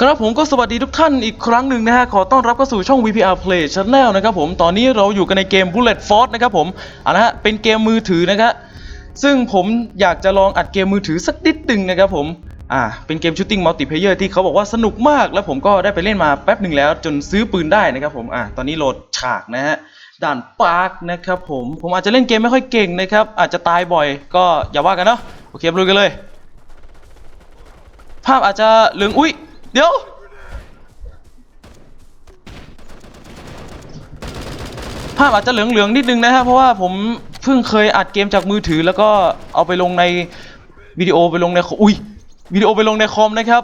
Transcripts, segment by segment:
ครับผมก็สวัสดีทุกท่านอีกครั้งหนึ่งนะฮะ ขอต้อนรับเข้าสู่ช่อง VPR Play Channel นะครับผมตอนนี้เราอยู่กันในเกม Bullet Force นะครับผมอะนะฮะเป็นเกมมือถือนะครับซึ่งผมอยากจะลองอัดเกมมือถือสักนิดหนึ่งนะครับผมอ่าเป็นเกมชูตติ้งมัลติเพเยอร์ที่เขาบอกว่าสนุกมาก แล้วผมก็ได้ไปเล่นมาแป๊บหนึ่งแล้ว จนซื้อปืนได้นะครับผมอ่าตอนนี้โหลดฉากนะฮะด่านปาร์คนะครับผมผมอาจจะเล่นเกมไม่ค่อยเก่งนะครับอาจจะตายบ่อยก็อย่าว่ากันเนาะโอเคมาลุยกันเลย ภาพอาจจะเหลืองอุ้ย เดี๋ยว ภาพอาจจะเหลืองๆนิดนึงนะฮะเพราะว่าผมเพิ่งเคยอัดเกมจากมือถือ แล้วก็เอาไปลงในวิดีโอไปลงในอุ้ยวิดีโอไปลงในคอมนะครับ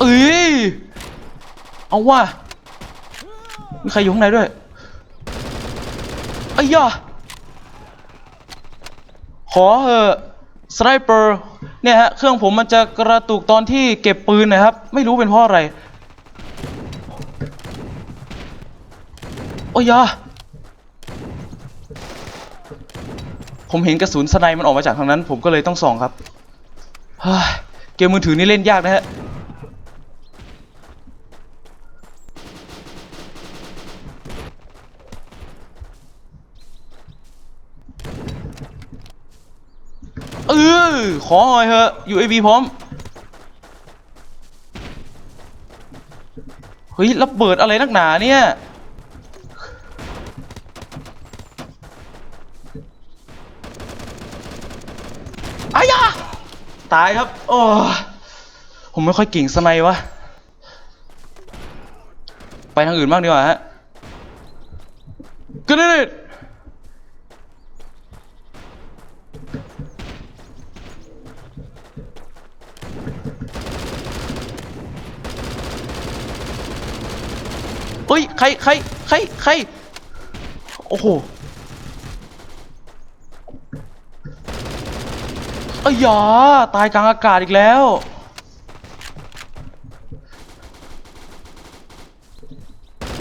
เอ้ยเอาว่ามีใครอยู่ข้างในด้วยไอ้ยยาขอเถอะ สไนเปอร์เนี่ยฮะเครื่องผมมันจะกระตุกตอนที่เก็บปืนนะครับ ไม่รู้เป็นเพราะอะไร โอ้ยยาผมเห็นกระสุนสไนมันออกมาจากทางนั้น ผมก็เลยต้องส่องครับเฮ้ยเกมมือถือนี่เล่นยากนะฮะ เออขอหน่อยเถอะ UAV พร้อม เฮ้ยระเบิดอะไรนักหนาเนี่ย อายาตายครับ โอ้ผมไม่ค่อยเก่งสไนวะ ไปทางอื่นบ้างดีกว่าฮะกระเด็ด ใครใครใครใครโอ้โหเอ้ยยาตายกลางอากาศอีกแล้ว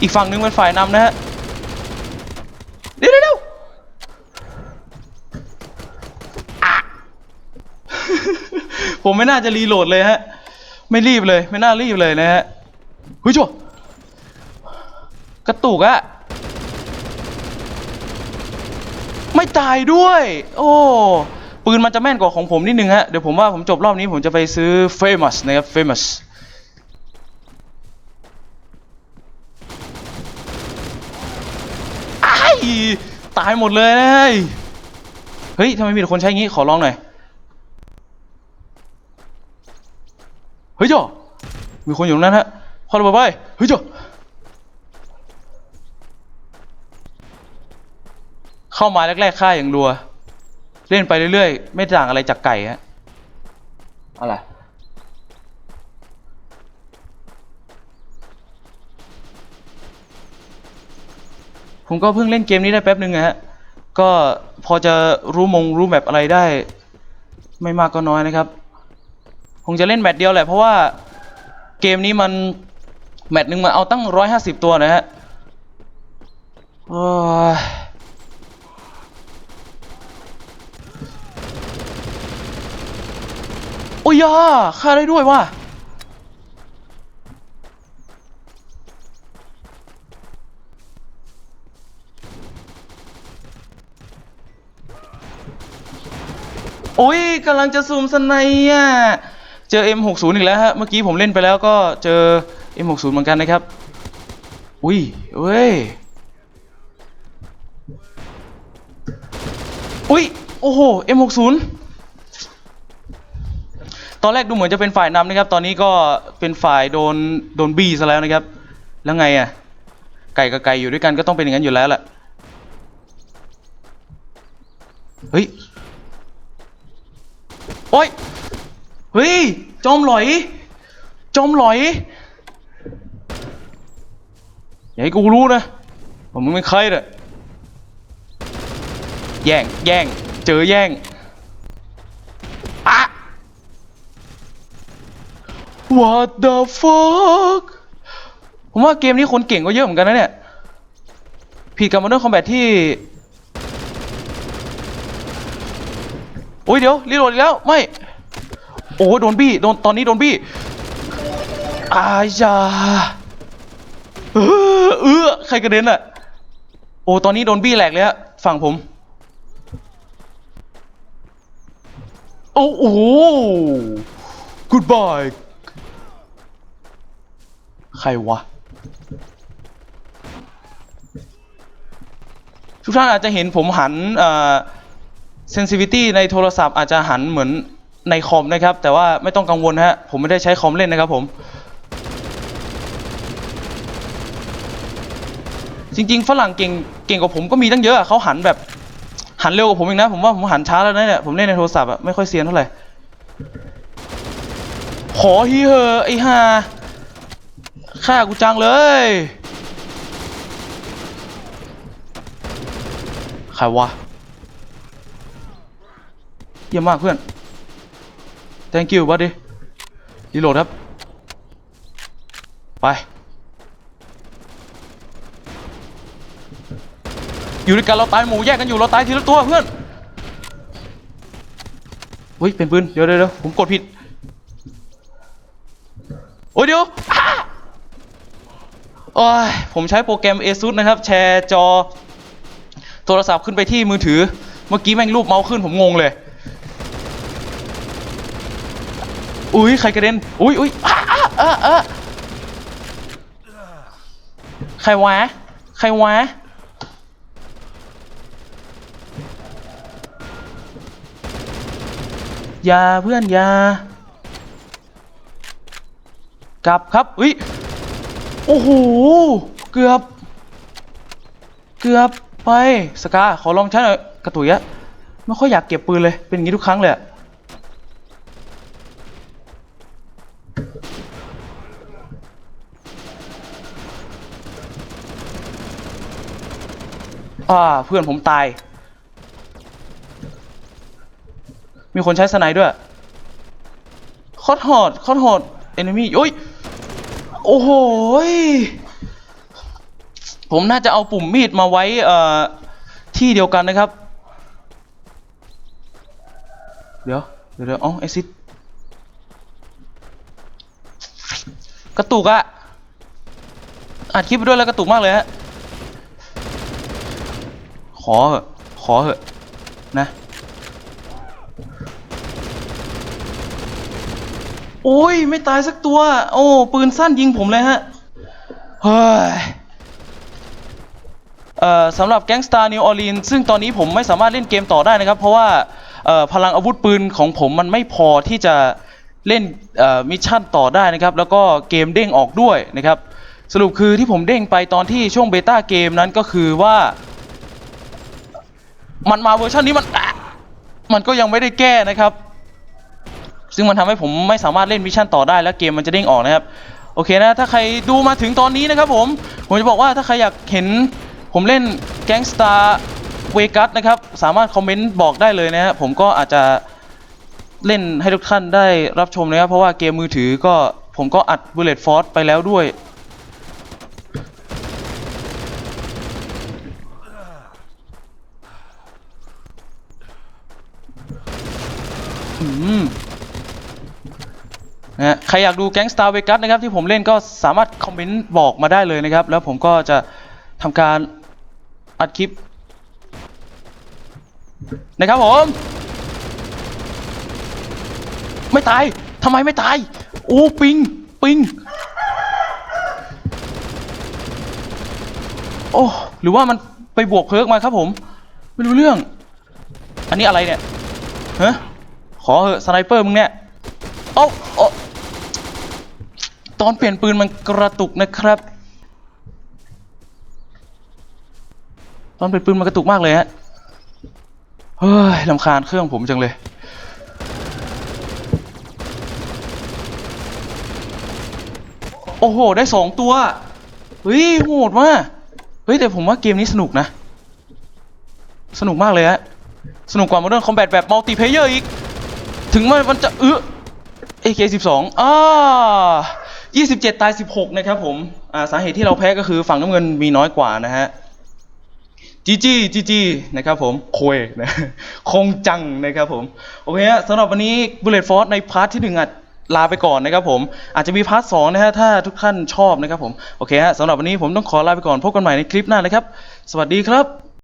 อีกฝั่งหนึงเป็นฝ่ายนำนะฮะเดี๋ยวเดี๋ยวเดี๋ยวอะผมไม่น่าจะรีโหลดเลยฮะ ไม่รีบเลย ไม่น่ารีบเลยนะฮะเฮ้ยจั่ว กระตุกอะไม่ตายด้วย โอ้ ปืนมันจะแม่นกว่าของผมนิดนึงฮะ เดี๋ยวผมว่าผมจบรอบนี้ผมจะไปซื้อ famous นะครับ famous ไอ้ตายหมดเลยนะเฮ้ยเฮ้ยทำไมมีแต่คนใช้งี้ ขอลองหน่อย เฮ้ยจ่อมีคนอยู่ตรงนั้นฮะพอระเบิดไป เฮ้ยจ่อ เข้ามาแรกๆฆ่าอย่างรัว เล่นไปเรื่อยๆ ไม่ต่างอะไรจากไก่ฮะอะไรผมก็เพิ่งเล่นเกมนี้ได้แป๊บนึงนะฮะ ก็พอจะรู้มงรู้แมปอะไรได้ ไม่มากก็น้อยนะครับ คงจะเล่นแมตช์เดียวแหละ เพราะว่าเกมนี้มันแมตช์หนึ่งมันเอาตั้งร้อยห้าสิบตัวนะฮะโอ้ย โอ้ยาฆ่าได้ด้วยว่ะโอ้ยกำลังจะซูมสไนด์อะ เจอ M60 อีกแล้วฮะ เมื่อกี้ผมเล่นไปแล้วก็เจอ M60 เหมือนกันนะครับ อุ้ยเว้ย อุ้ย โอ้โห M60 ตอนแรกดูเหมือนจะเป็นฝ่ายนำนะครับ ตอนนี้ก็เป็นฝ่ายโดนโดนบี้ซะแล้วนะครับ แล้วไงอะ ไก่กับไก่อยู่ด้วยกันก็ต้องเป็นอย่างนั้นอยู่แล้วแหละเฮ้ยโอ้ยเฮ้ยจอมหลอยจอมหลอยอย่าให้กูรู้นะว่ามึงเป็นใครเน่ะแย่งแย่งเจอแย่ง อะ What the fuck ผมว่าเกมนี้คนเก่งก็เยอะเหมือนกันนะเนี่ย ผิดกับ Modern Combat ที่โอ้อ้ยเดี๋ยว รีโหลดอีกแล้ว ไม่ โอ้โดนบี้ โดน ตอนนี้โดนบี้อายาเออเออใครกระเด็นอะโอ้ ตอนนี้โดนบี้แหลกเลยฮะฝั่งผม โอ้โห goodbye ใครวะ ทุกท่านอาจจะเห็นผมหันเอ่อ sensitivity ในโทรศัพท์อาจจะหันเหมือนในคอมนะครับ แต่ว่าไม่ต้องกังวลนะฮะ ผมไม่ได้ใช้คอมเล่นนะครับผม จริง ๆ ฝรั่งเก่งเก่งกว่าผมก็มีตั้งเยอะเขาหันแบบหันเร็วกว่าผมอีกนะ ผมว่าผมหันช้าแล้วนะเนี่ยผมเล่นในโทรศัพท์อะไม่ค่อยเซียนเท่าไหร่ขอฮีเหอไอ้า ฆ่ากูจังเลยใครวะเยี่ยมมากเพื่อน thank you buddy รีโหลดครับ ไป อยู่ด้วยกันเราตายหมูแยกกันอยู่เราตายทีละตัวเพื่อนเฮ้ยเป็นปืน เดี๋ยวเดี๋ยวเดี๋ยวผมกดผิด โอ้ยเดี๋ยว โอ้ยผมใช้โปรแกรม ASUS นะครับ แชร์จอ โทรศัพท์ขึ้นไปที่มือถือ เมื่อกี้แม่งรูปเมาส์ขึ้นผมงงเลย อุ้ยใครกระเด็น อุ้ยอุ้ยอ้าอ้าอ้าอ้าใครวะ ใครวะอย่าเพื่อนอย่ากลับครับอุ้ย อ้โห เกือบ เกือบไป สกา ขอลองใช้หน่อยกระตุยอะไม่ค่อยอยากเก็บปืนเลย เป็นอย่างนี้ทุกครั้งเลยอะอ่า เพื่อนผมตาย มีคนใช้สไนด์ด้วย คอดฮอด คอดฮอด เอนมี่โอ้ย โอ้โหยผมน่าจะเอาปุ่มมีดมาไว้เอ่อที่เดียวกันนะครับเดี๋ยวเดี๋ยว เดี๋ยวอ๋อไอซิดกระตุกอะอัดคลิปไปด้วยแล้วกระตุกมากเลยฮะ ขอเหอะขอเหอะนะ โอ้ย ไม่ตายสักตัว โอ้ ปืนสั้นยิงผมเลยฮะ เฮ้ย เอ่อสำหรับแก๊งสตาร์นิวออร์ลีนซึ่งตอนนี้ผมไม่สามารถเล่นเกมต่อได้นะครับ เพราะว่าเอ่อพลังอาวุธปืนของผมมันไม่พอที่จะเล่นเอ่อมิชชั่นต่อได้นะครับ แล้วก็เกมเด้งออกด้วยนะครับ สรุปคือที่ผมเด้งไปตอนที่ช่วงเบต้าเกมนั้นก็คือว่า มันมาเวอร์ชันนี้มันอะมันก็ยังไม่ได้แก้นะครับ ซึ่งมันทำให้ผมไม่สามารถเล่นมิชชั่นต่อได้แล้วเกมมันจะเด้งออกนะครับโอเคนะถ้าใครดูมาถึงตอนนี้นะครับผมผมจะบอกว่าถ้าใครอยากเห็นผมเล่นแก๊งสตาร์เวกัสนะครับสามารถคอมเมนต์บอกได้เลยนะฮะผมก็อาจจะเล่นให้ทุกท่านได้รับชมนะครับเพราะว่าเกมมือถือก็ผมก็อัด Bullet Force ไปแล้วด้วย นะใครอยากดูแก๊งสตาร์เวกัสนะครับที่ผมเล่นก็สามารถคอมเมนต์บอกมาได้เลยนะครับ แล้วผมก็จะทำการอัดคลิป นะครับผม ไม่ตายทำไมไม่ตายโอ้ปิง ปิง โอ้หรือว่ามันไปบวกเพิร์กมาครับผม ไม่รู้เรื่อง อันนี้อะไรเนี่ยฮะขอเหอะสไนเปอร์มึงเนี่ยเอ้าเอ้า ตอนเปลี่ยนปืนมันกระตุกนะครับ ตอนเปลี่ยนปืนมันกระตุกมากเลยฮะเฮ้ยลำคาญเครื่องผมจังเลยโอ้โห ได้สองตัว เฮ้ย โหดมาก เฮ้ย แต่ผมว่าเกมนี้สนุกนะ สนุกมากเลยฮะ สนุกกว่า Modern Combat แบบมัลติเพเยอร์อีก ถึงมันมันจะเออ AK12 อ่า 27 ตาย 16 นะครับผมอ่าสาเหตุที่เราแพ้ก็คือฝั่งน้ำเงินมีน้อยกว่านะฮะจีจีจีจีนะครับผมโคยนะคงจังนะครับผม โอเคฮะสำหรับวันนี้ Bullet Force ในพาร์ทที่หนึ่งอะลาไปก่อนนะครับผม อาจจะมีพาร์ทสองนะฮะถ้าทุกท่านชอบนะครับผม โอเคฮะสำหรับวันนี้ผมต้องขอลาไปก่อนพบกันใหม่ในคลิปหน้านะครับ สวัสดีครับ